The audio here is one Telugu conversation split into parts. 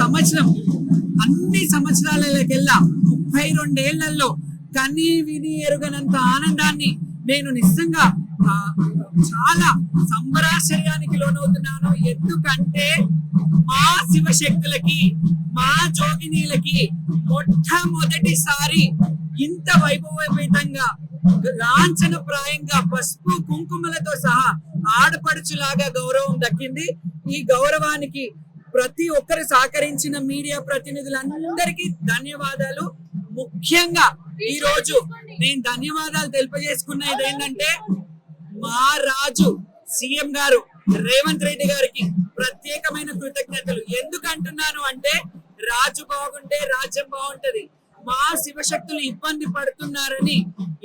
సంవత్సరం అన్ని సంవత్సరాలకెల్లా ముప్పై రెండేళ్ళలో కని విని ఎరుగనంత ఆనందాన్ని నేను నిజంగా చాలా సంబరాశ్చర్యానికి లోనవుతున్నాను. ఎందుకంటే మా శివశక్తులకి మా జోగినీలకి మొట్టమొదటిసారి ఇంత వైభవపేతంగా లాంఛనప్రాయంగా పసుపు కుంకుమలతో సహా ఆడపడుచులాగా గౌరవం దక్కింది. ఈ గౌరవానికి ప్రతి ఒక్కరు సహకరించిన మీడియా ప్రతినిధులందరికీ ధన్యవాదాలు. ముఖ్యంగా ఈ రోజు నేను ధన్యవాదాలు తెలియజేసుకున్నది ఏంటంటే మా రాజు సీఎం గారు రేవంత్ రెడ్డి గారికి ప్రత్యేకమైన కృతజ్ఞతలు. ఎందుకు అంటున్నాను అంటే రాజు బాగుంటే రాజ్యం బాగుంటది. మా శివశక్తులు ఇబ్బంది పడుతున్నారని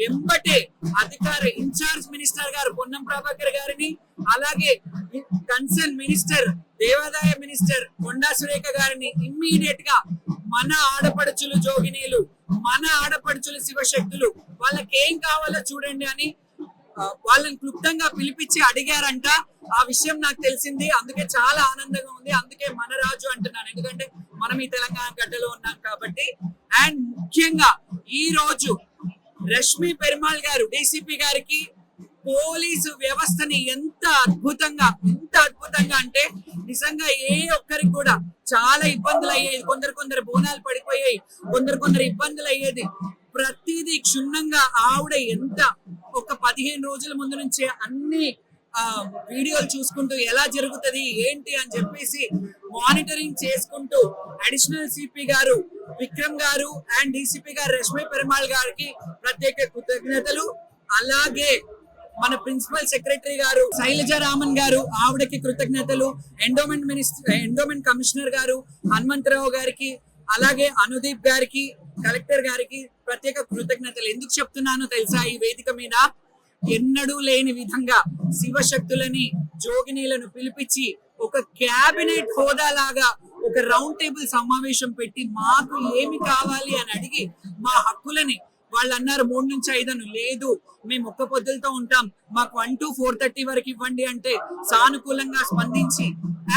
ఎంబటే అధికార ఇన్ఛార్జ్ మినిస్టర్ గారు పొన్నం ప్రభాకర్ గారిని అలాగే కన్సర్న్ మినిస్టర్ దేవాదాయ మినిస్టర్ కొండా సురేఖ గారిని ఇమ్మీడియట్గా మన ఆడపడుచులు జోగినీలు మన ఆడపడుచులు శివశక్తులు వాళ్ళకి ఏం కావాలో చూడండి అని వాళ్ళని క్లుప్తంగా పిలిపించి అడిగారంట. ఆ విషయం నాకు తెలిసింది. అందుకే చాలా ఆనందంగా ఉంది. అందుకే మన రాజు అంటున్నాను. ఎందుకంటే మనం ఈ తెలంగాణ గడ్డలో ఉన్నాం కాబట్టి. అండ్ ముఖ్యంగా ఈ రోజు రష్మి పెరుమాళ్ గారు డీసీపీ గారికి పోలీసు వ్యవస్థని ఎంత అద్భుతంగా ఎంత అద్భుతంగా అంటే నిజంగా ఏ ఒక్కరికి కూడా చాలా ఇబ్బందులు అయ్యేది కొందరు కొందరు బోనాలు పడిపోయాయి కొందరు కొందరు ఇబ్బందులు అయ్యేది. ప్రతిదీ క్షుణ్ణంగా ఆవిడ ఎంత ఒక పదిహేను రోజుల ముందు నుంచే అన్ని వీడియోలు చూసుకుంటూ ఎలా జరుగుతది ఏంటి అని చెప్పేసి మానిటరింగ్ చేసుకుంటూ అడిషనల్ సిపి గారు విక్రమ్ గారు అండ్ డిసిపి గారు రష్మి పెరుమాళ్ గారికి ప్రత్యేక కృతజ్ఞతలు. అలాగే మన ప్రిన్సిపల్ సెక్రటరీ గారు శైలజ రామన్ గారు ఆవిడకి కృతజ్ఞతలు. ఎండోమెంట్ మినిస్టర్ ఎండోమెంట్ కమిషనర్ గారు హనుమంతరావు గారికి అలాగే అనుదీప్ గారికి కలెక్టర్ గారికి ప్రత్యేక కృతజ్ఞతలు. ఎందుకు చెప్తున్నానో తెలుసా? ఈ వేదిక మీద ఎన్నడూ లేని విధంగా శివశక్తులని జోగినీలను పిలిపించి ఒక క్యాబినెట్ హోదా లాగా ఒక రౌండ్ టేబుల్ సమావేశం పెట్టి మాకు ఏమి కావాలి అని అడిగి మా హక్కులని వాళ్ళు అన్నారు మూడు నుంచి ఐదు అని లేదు మేము ఒక్క పొద్దులతో ఉంటాం. మాకు వన్ టు ఫోర్ థర్టీ వరకు ఇవ్వండి అంటే సానుకూలంగా స్పందించి.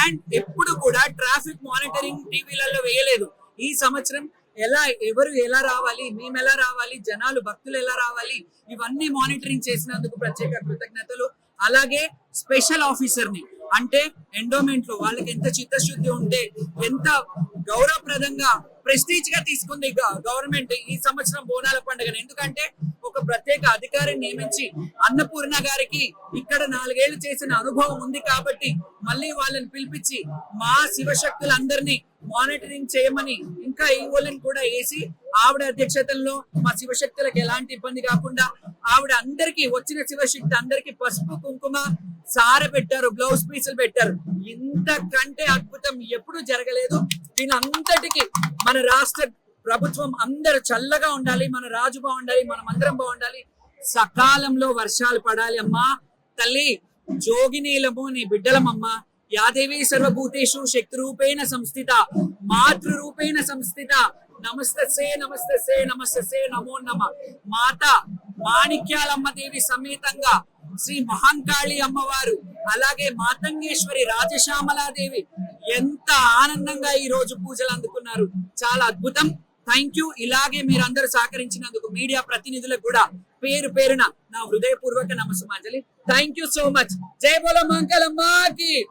అండ్ ఎప్పుడు కూడా ట్రాఫిక్ మానిటరింగ్ టీవీలలో వేయలేదు. ఈ సంవత్సరం ఎలా ఎవరు ఎలా రావాలి మేము ఎలా రావాలి జనాలు భక్తులు ఎలా రావాలి ఇవన్నీ మానిటరింగ్ చేసినందుకు ప్రత్యేక కృతజ్ఞతలు. అలాగే స్పెషల్ ఆఫీసర్ని అంటే ఎండోమెంట్లో వాళ్ళకి ఎంత చిత్తశుద్ధి ఉంటే ఎంత గౌరవప్రదంగా ప్రెస్టీజ్గా తీసుకుంది గవర్నమెంట్ ఈ సంవత్సరం బోనాల పండుగను. ఎందుకంటే ఒక ప్రత్యేక అధికారిని నియమించి అన్నపూర్ణ గారికి ఇక్కడ నాలుగేళ్ళు చేసిన అనుభవం ఉంది కాబట్టి మళ్ళీ వాళ్ళని పిలిపించి మా శివశక్తులందరినీ మానిటరింగ్ చేయమని ఇంకా ఈవోలను కూడా వేసి ఆవిడ అధ్యక్షతలో మా శివశక్తులకు ఎలాంటి ఇబ్బంది కాకుండా ఆవిడ అందరికి వచ్చిన శివశక్తి అందరికి పసుపు కుంకుమ సార పెట్టారు బ్లౌజ్ పీసులు పెట్టారు. ఇంతకంటే అద్భుతం ఎప్పుడు జరగలేదు. దీనంతటికి మన రాష్ట్ర ప్రభుత్వం అందరు చల్లగా ఉండాలి మన రాజు బాగుండాలి మనం అందరం బాగుండాలి. సకాలంలో వర్షాలు పడాలి అమ్మా. తల్లి జోగినీలము నీ బిడ్డలమమ్మా. యాదేవి సర్వభూతేషు శక్తి రూపేణ సంస్థిత మాతృ రూపేణ సంస్థిత. నమస్తసే నమస్తసే నమస్తసే నమో నమ. మాత మాణిక్యాలమ్మ దేవి సమేతంగా శ్రీ మహంకాళి అమ్మవారు అలాగే మాతంగేశ్వరి రాజశ్యామలాదేవి ఎంత ఆనందంగా ఈ రోజు పూజలు అందుకున్నారు. చాలా అద్భుతం. థ్యాంక్ యూ ఇలాగే మీరందరూ సహకరించినందుకు మీడియా ప్రతినిధులకు కూడా పేరు పేరున నా హృదయపూర్వక నమస్సుమాంజలి. థ్యాంక్ యూ సో మచ్ జై బోలో మంగళమ్మకి.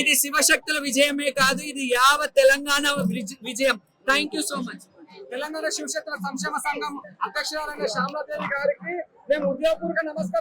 ఇది శివశక్తుల విజయమే కాదు ఇది యావత్ తెలంగాణ విజ- విజయం. Thank you so much Telangana శివశక్తుల సంక్షేమ సంఘం అధ్యక్షురాలైన శ్యామలాదేవి గారికి మేము ఉద్యోగపూర్వక నమస్కారం